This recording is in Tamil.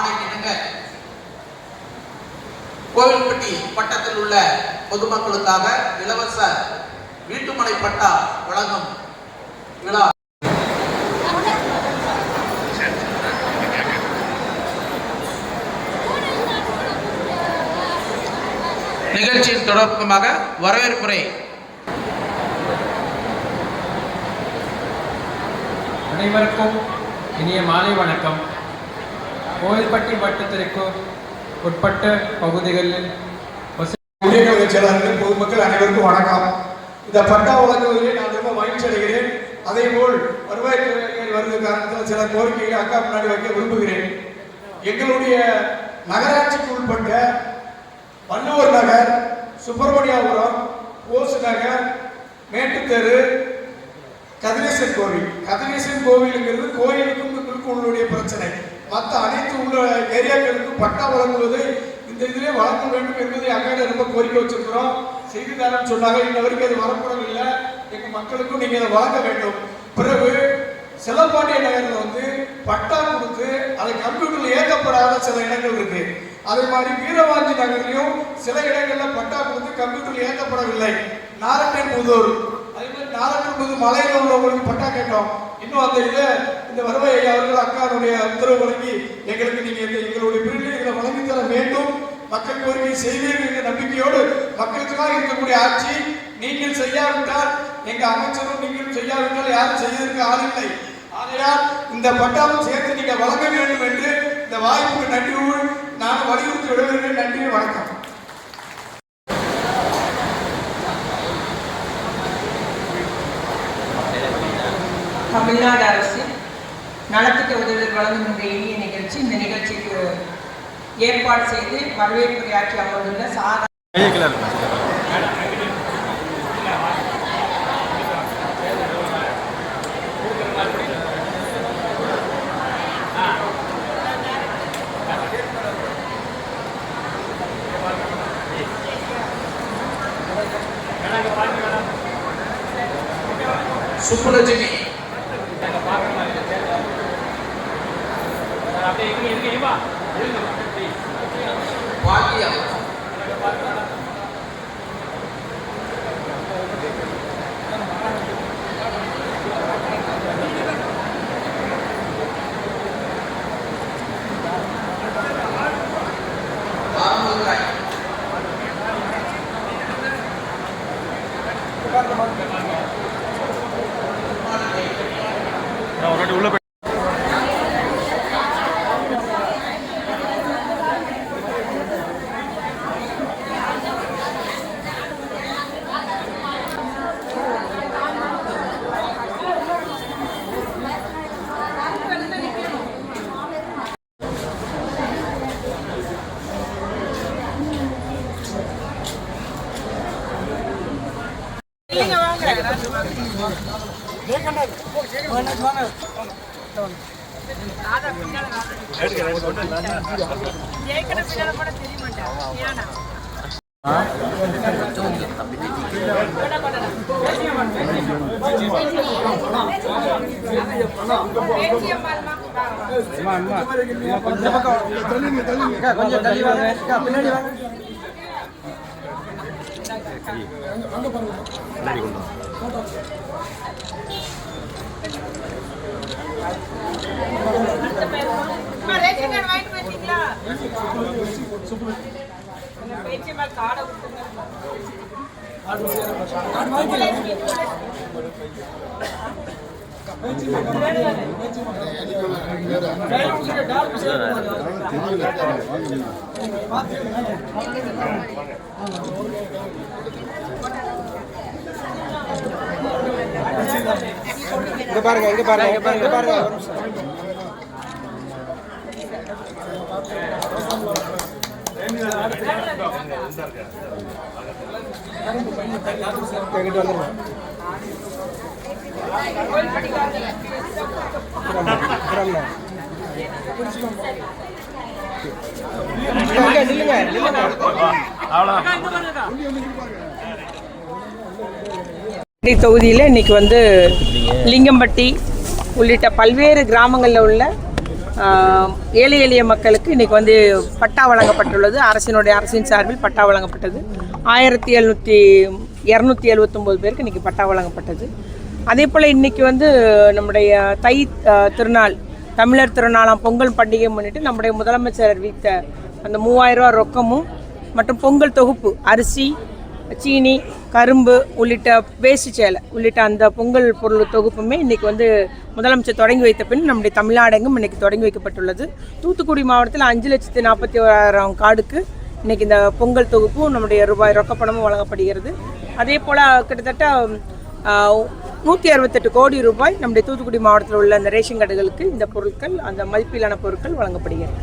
இணங்க கோவில்பட்டி பட்டத்தில் உள்ள பொதுமக்களுக்காக இலவச வீட்டுமனை பட்டா வழங்கும் விழா. நிகழ்ச்சியின் தொடக்கமாக வரவேற்புரை. அனைவருக்கும் இனிய மாலை வணக்கம். கோவில்பட்டி வட்டத்திற்கு உட்பட்ட பகுதிகளில் வசி- செயலாளர்கள் பொதுமக்கள் அனைவருக்கும் வணக்கம். இந்த பட்டா வழங்குவதிலே நான் ரொம்ப மகிழ்ச்சி அடைகிறேன். அதே போல் வருவாய் வருகிற காரணத்தில் சில கோரிக்கைகளை அக்கா முன்னாடி வைக்க விரும்புகிறேன். எங்களுடைய நகராட்சிக்கு உட்பட்ட வள்ளுவர் நகர் சுப்பிரமணியாபுரம் ஓசு நகர் மேட்டுத்தெரு கதிரேசன் கோவில். கதிரேசன் கோவிலுங்கிறது கோயிலுக்கும் உள்ளுடைய பிரச்சனை. மற்ற போன்ற ஏரியாக்களுக்கு பட்டா வழங்குவது இந்த இதிலே வழங்க வேண்டும் என்பதை அங்கே ரொம்ப கோரிக்கை வச்சிருக்கிறோம். செய்தித்தாரன் சொன்னாங்க இன்ன வரைக்கும் அது வரப்படவில்லை எங்க மக்களுக்கும் நீங்க அதை வழங்க வேண்டும். பிறகு செல்லப்பாண்டிய நகரில் வந்து பட்டா கொடுத்து அதை கம்ப்யூட்டர்ல ஏற்கப்படாத சில இடங்கள் இருக்கு. அதே மாதிரி வீரவாஞ்சி நகர்லையும் சில இடங்கள்ல பட்டா கொடுத்து கம்ப்யூட்டர்ல ஏற்கப்படவில்லை நாரட்டை புதூர் அதே மாதிரி மலையில் உள்ளவங்களுக்கு பட்டா கேட்டோம். இன்னும் அந்த இதை இந்த வருவாய் ஐயா அவர்கள் அக்காருடைய உத்தரவு வழங்கி எங்களுக்கு நீங்க இந்த எங்களுடைய பிரிவில் இதில் வழங்கி தர வேண்டும் மக்கள் கோரிக்கை செய்வீர்கள் என்ற நம்பிக்கையோடு மக்களுக்காக இருக்கக்கூடிய ஆட்சி நீங்கள் செய்யாவிட்டால் எங்க அமைச்சரும் நீங்கள் செய்யாவிட்டால் யாரும் செய்வதற்கு ஆள் இல்லை. ஆகையால் இந்த பட்டாவும் சேர்த்து நீங்க வழங்க வேண்டும் என்று இந்த வாய்ப்புக்கு நன்றி நான் வலியுறுத்தி விடுவதற்கு நன்றி வணக்கம். தமிழ்நாடு அரசு நலத்திட்ட உதவிகள் வழங்கும் இந்த எளிய நிகழ்ச்சி. இந்த நிகழ்ச்சிக்கு ஏற்பாடு செய்து வரவேற்புரையாற்றி அமர்ந்துள்ள சாரா சுப்புலட்சுமி. பாக்கியம். கொஞ்சம் ரேஷன் கார்டு வாங்கிட்டு வந்தீங்களா? பேச்சு மேல காடை விட்டுருங்க. இங்க பாருங்க இங்க பாருங்க இங்க பாருங்க இங்க பாருங்க ஒரு நிமிஷம். இங்கிட்டு வந்துருங்க. கிராமம். இங்க நில்லுங்க நில்லுங்க இந்த தொகுதியில் இன்னைக்கு வந்து லிங்கம்பட்டி உள்ளிட்ட பல்வேறு கிராமங்களில் உள்ள ஏழை எளிய மக்களுக்கு இன்னைக்கு வந்து பட்டா வழங்கப்பட்டுள்ளது. அரசினுடைய அரசின் சார்பில் பட்டா வழங்கப்பட்டது. ஆயிரத்தி எழுநூற்றி இரநூத்தி எழுபத்தொம்போது பேருக்கு இன்னைக்கு பட்டா வழங்கப்பட்டது. அதே போல் இன்னைக்கு வந்து நம்முடைய தை திருநாள் தமிழர் திருநாளாம் பொங்கல் பண்டிகை முன்னிட்டு நம்முடைய முதலமைச்சர் அறிவித்த அந்த மூவாயிரம் ரூபாய் ரொக்கமும் மற்றும் பொங்கல் தொகுப்பு அரிசி சீனி கரும்பு உள்ளிட்ட வேஷ்டி சேலை உள்ளிட்ட அந்த பொங்கல் பொருள் தொகுப்புமே இன்னைக்கு வந்து முதலமைச்சர் தொடங்கி வைத்த பின் நம்முடைய தமிழ்நாடெங்கும் இன்னைக்கு தொடங்கி வைக்கப்பட்டுள்ளது. தூத்துக்குடி மாவட்டத்தில் அஞ்சு லட்சத்தி நாற்பத்தி ஓராயிரம் கார்டுக்கு இன்னைக்கு இந்த பொங்கல் தொகுப்பும் நம்முடைய ரூபாய் ரொக்கப்பணமும் வழங்கப்படுகிறது. அதே போல் கிட்டத்தட்ட நூற்றி அறுபத்தெட்டு கோடி ரூபாய் நம்முடைய தூத்துக்குடி மாவட்டத்தில் உள்ள அந்த ரேஷன் கடைகளுக்கு இந்த பொருட்கள் அந்த மதிப்பிலான பொருட்கள் வழங்கப்படுகிறது.